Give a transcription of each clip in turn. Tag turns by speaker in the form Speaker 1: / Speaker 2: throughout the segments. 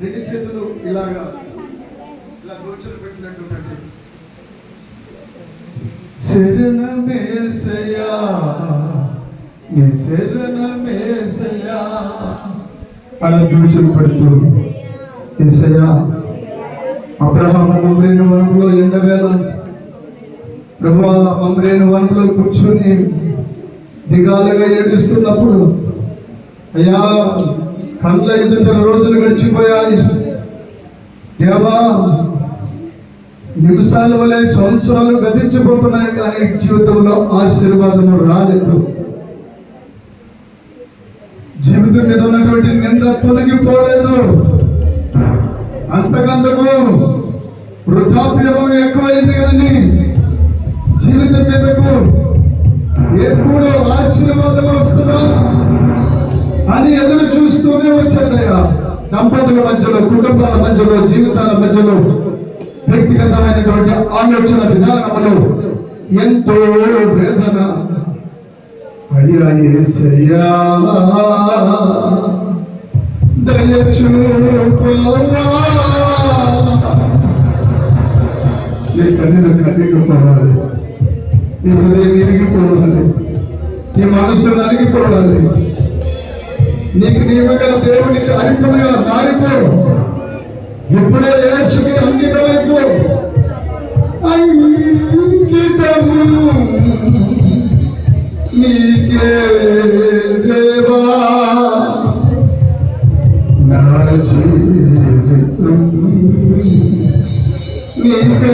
Speaker 1: రెండు చేతులు ఇలాగా ఇలా గోచులు పెట్టినట్టు పెట్టండి శరణమేసయా నీ శరణమేసయా అలా దూచులు పెడుతూ ఏసయ్యా అబ్రహాం మమ్రేను వనంలో ఎండవేళ ప్రభు మమ్రేను వనంలో కూర్చొని దిగాలుగా ఏడుస్తున్నప్పుడు అయ్యా కళ్ళ ఎదుట రోజులు గడిచిపోయాయి. దేవా నిమిషాల వలె సంవత్సరాలు గతించిపోతున్నాయి కానీ జీవితంలో ఆశీర్వాదము రాలేదు. జీవితం మీద ఉన్నటువంటి నింద తొలగిపోలేదు. అంతకంతకు వృద్ధాప్యము ఎక్కువైంది కానీ జీవితం మీద దంపతుల మధ్యలో కుటుంబాల మధ్యలో జీవితాల మధ్యలో వ్యక్తిగతమైనటువంటి ఆలోచన విధానములు ఎంతో వేదన. అయ్యా యేసయ్యా నీ కన్నీరు కన్నీరు పోవాలి నీ హృదయం ఇరిగిపోవాలి నీ మనసు నలిగిపోవాలి. నీకు నీవుగా దేవునికి అంకితముగా మారిపో. ఇప్పుడే యేసుకి అంకితమైపో అంకితము నీకే దేవా. నా జీవితం నీకే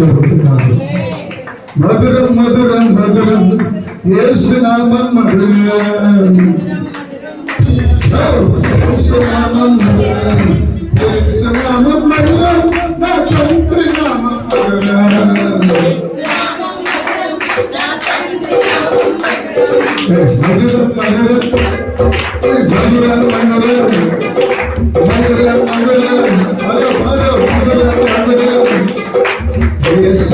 Speaker 1: சொல்கிறார் மதுரம் மதுரம் மதுரம் இயேசுநாமம் மதுரம் இயேசுநாமம் மதுரம் இயேசுநாமம் மதுரம் நான் தம்பி நாமம் மதுரம் மதுரம் மதுரம் மதுரம் மதுரம்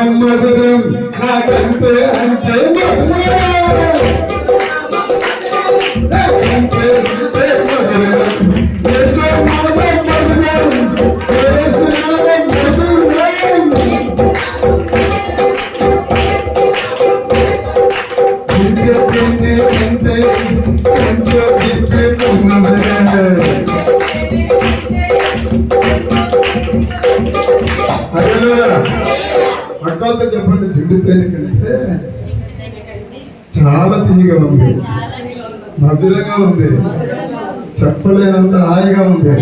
Speaker 1: మధురం నాకంతే అంతే మధురం నాకంతే మధురంగా ఉంది చెప్పలేనంత హాయిగా ఉంది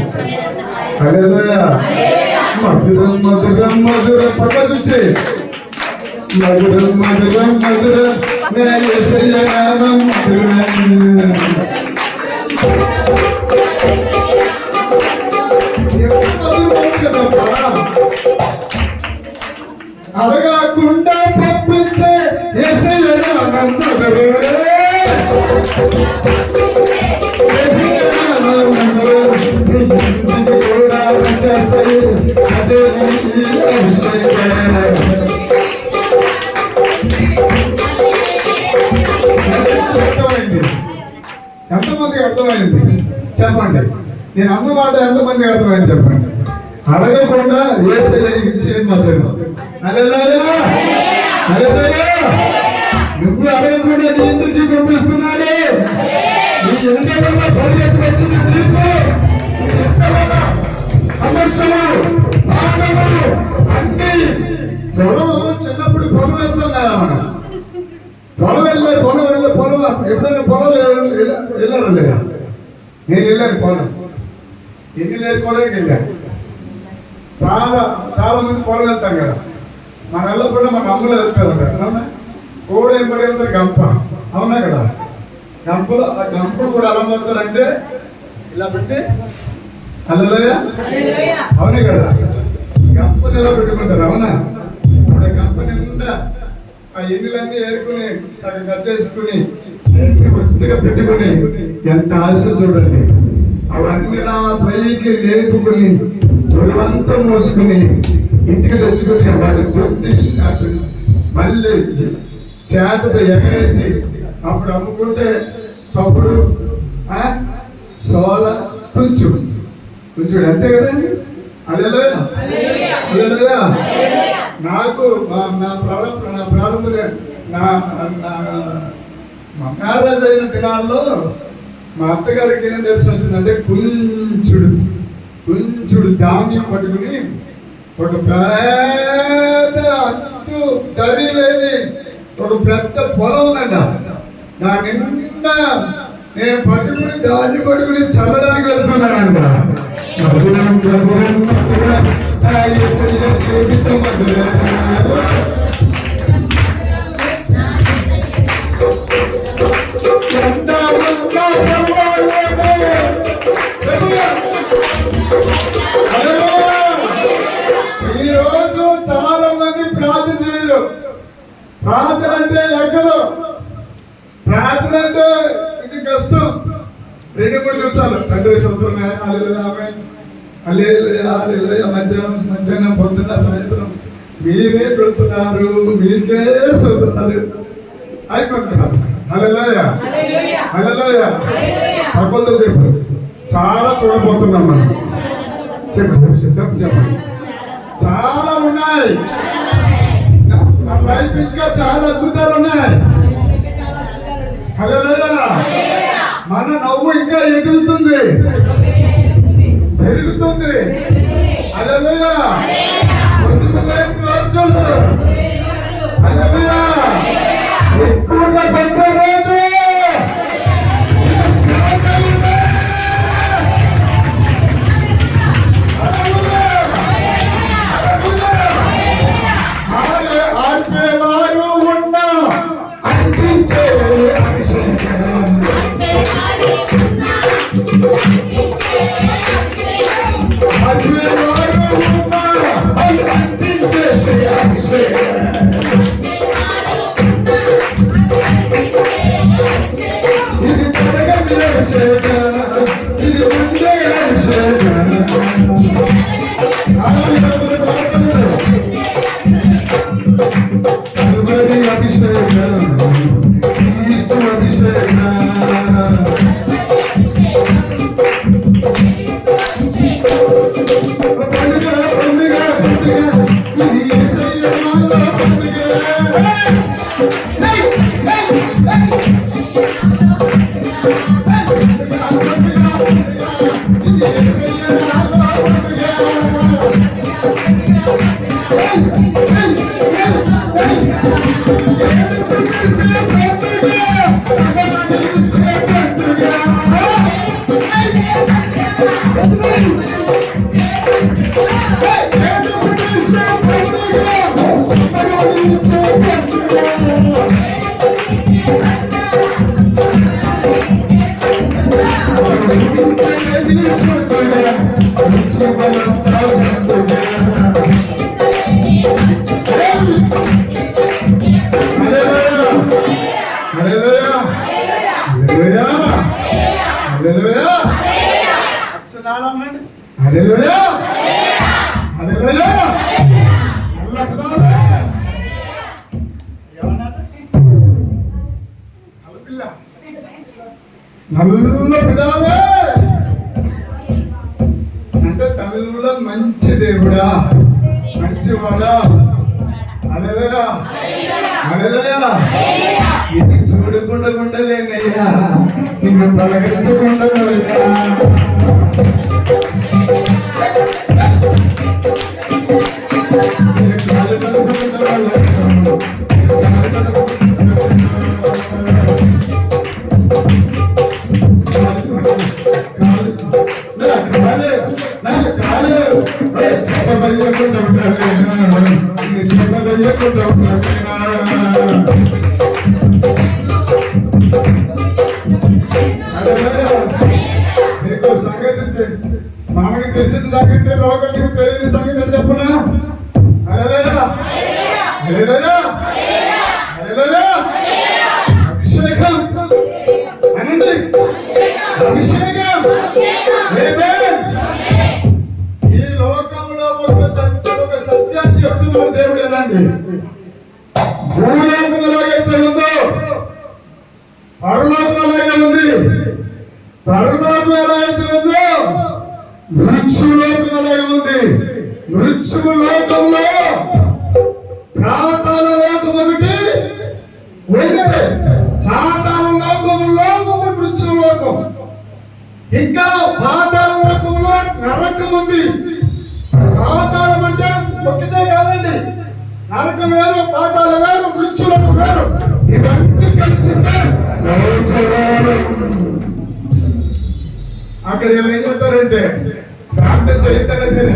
Speaker 1: మధురం మధురం మధుర పక్క మధురం మధురం మధురం. మధురం ఎంతమందికి అర్థమైంది? చెప్పండి. నేను అన్న మాట ఎంతమందికి అర్థమైంది చెప్పండి? అడగకుండా ఏసయ్య ఇచ్చే మధురం నువ్వు అడగకుండా నీ ఇంటికి పంపిస్తున్నాడు? పరిగెత్తి వచ్చిన నీకు? సమస్యలు బాధలు అన్ని? పొలం చిన్నప్పుడు పొలం వేస్తాం కదా మనం పొలం వెళ్ళే పొలం వెళ్ళే పొలం ఎప్పుడైనా పొలం వెళ్ళారు లేదా నేను వెళ్ళాను పొలం. ఎన్ని లేకపోవడానికి వెళ్ళాను చాలా చాలా మంది పొలం వెళ్తాం కదా. మన వెళ్ళకుండా మన అమ్మలు కదా అవునా? కోడి పడి వెళ్తారు గంప అవునా కదా? గంపలో ఆ గంప కూడా ఎలా పడతారంటే ఇలా పెట్టి అల్లలోయ అవునే కదా. గంపని ఎలా పెట్టుకుంటారు అవునా గంప నిండా ఆ ఎన్నులన్నీ ఏరుకుని సగం కట్ చేసుకుని అన్ని కొద్దిగా పెట్టుకుని ఎంత ఆశ చూడండి. అవన్నీ నా పైకి లేపుకుని బరువంతా మోసుకుని ఇంటికి తెచ్చుకుని వాటి దొరికి మళ్ళీ చేతతో ఎగరేసి అప్పుడు అమ్ముకుంటే అప్పుడు ఆ, సోల కొంచెం కొంచెం అంతే కదండి? అదేలోయ నాకు నా ప్రారంభ నా ప్రారంభ నా మా మ్యారేజ్ అయిన దినాల్లో మా అత్తగారికి ఏం తెలిసి వచ్చిందంటే కొంచుడు కొంచుడు ధాన్యం పట్టుకుని ఒక పెద్ద అత్తు దరి లేని ఒక పెద్ద పొలం ఉందంట. దాని నిండా నేను పట్టుకుని దాన్ని పట్టుకుని చల్లడానికి వెళ్తున్నానంట. మధురం పెడుతున్నారు మీకే చదువుతారు అయిపోతున్నారు. చెప్పు. చాలా చూడబోతున్నాం మనం. చెప్పు చెప్పు చెప్పు చెప్పు చాలా ఉన్నాయి. నా లైఫ్ ఇంకా చాలా అద్భుతాలు ఉన్నాయి. మన నవ్వు ఇంకా ఎదుగుతుంది. పెరుగుతుంది. హల్లెలూయా. ముందుకు నల్ల పిడావే అంటే తమిళంలో మంచి దేవుడా? మంచివాడా? హల్లెలూయా! హల్లెలూయా! నిన్ను చూడకుండా ఉండలేనయ్యా. నిన్ను పలకరించకుండా సంగతి తెలియని సంగతి చెప్పనా? అభిషేకం. అనండి. అభిషేకం. ఈ లోకంలో ఒక సత్యం ఒక సత్యాన్ని చెప్తున్నాడు దేవుడు ఎలాంటి ఉందో? పరలోకం ఉంది? పరలోకం ఎలా మృత్యులోకం అలాగే ఉంది. మృత్యు లోకంలో ప్రాతాల లోకం ఒకటి ఉంది. సాతాల లోకంలో ఒక మృత్యు లోకం. ఇంకా పాతాల లోకంలో నరకం ఉంది. పాతాళం అంటే ఒకటే కాదండి. నరకం వేరు పాతాల వేరు మృత్యులకు వేరు. ఇవన్నీ కలిసిందే అక్కడ ఏమైనా చెప్తారంటే ప్రార్థన చేయిస్తారా సరే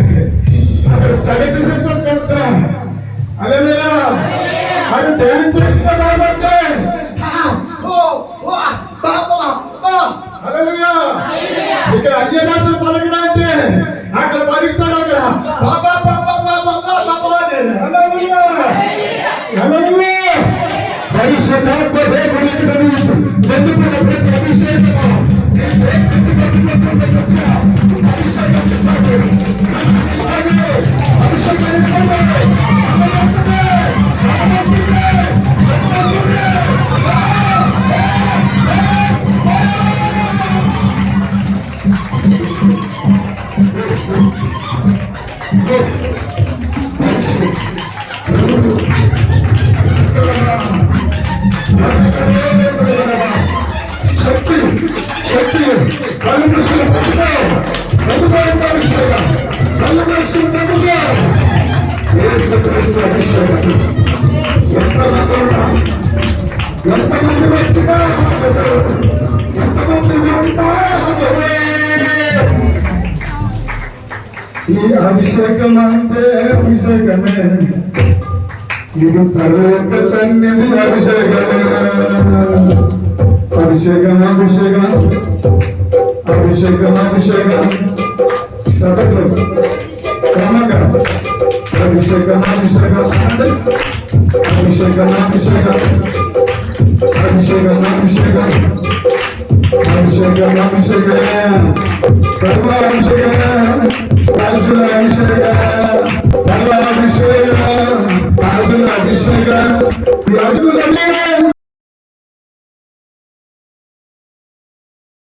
Speaker 1: అక్కడ సగటు చెప్పండి అదే అది డ్యాన్స్ చేస్తా కాబట్టి హల్లెలూయా ఇక్కడ అన్య భాషలు పలకరా అంటే అక్కడ పలుకుతాడు అక్కడ బాబా బాబా బాబా బాబా అని హల్లెలూయా ఎంతమంది ఉన్నా ఎంతమంది వచ్చినా ఎంతమంది ఉంటా ఈ అభిషేకం అంటే అభిషేకమే ఇది పర్వత సన్నిధి అభిషేకమే అభిషేకం అభిషేకం. అభిషేకం అభిషేకం సభలో క్రమంగా Abhishekam, Abhishekam, Abhishekam, Abhishekam, Abhishekam, Abhishekam, Abhishekam, Abhishekam, Karma Abhishekam, Arjuna Abhishekam, Karma Abhishekam, Arjuna Abhishekam, Arjuna Abhishekam.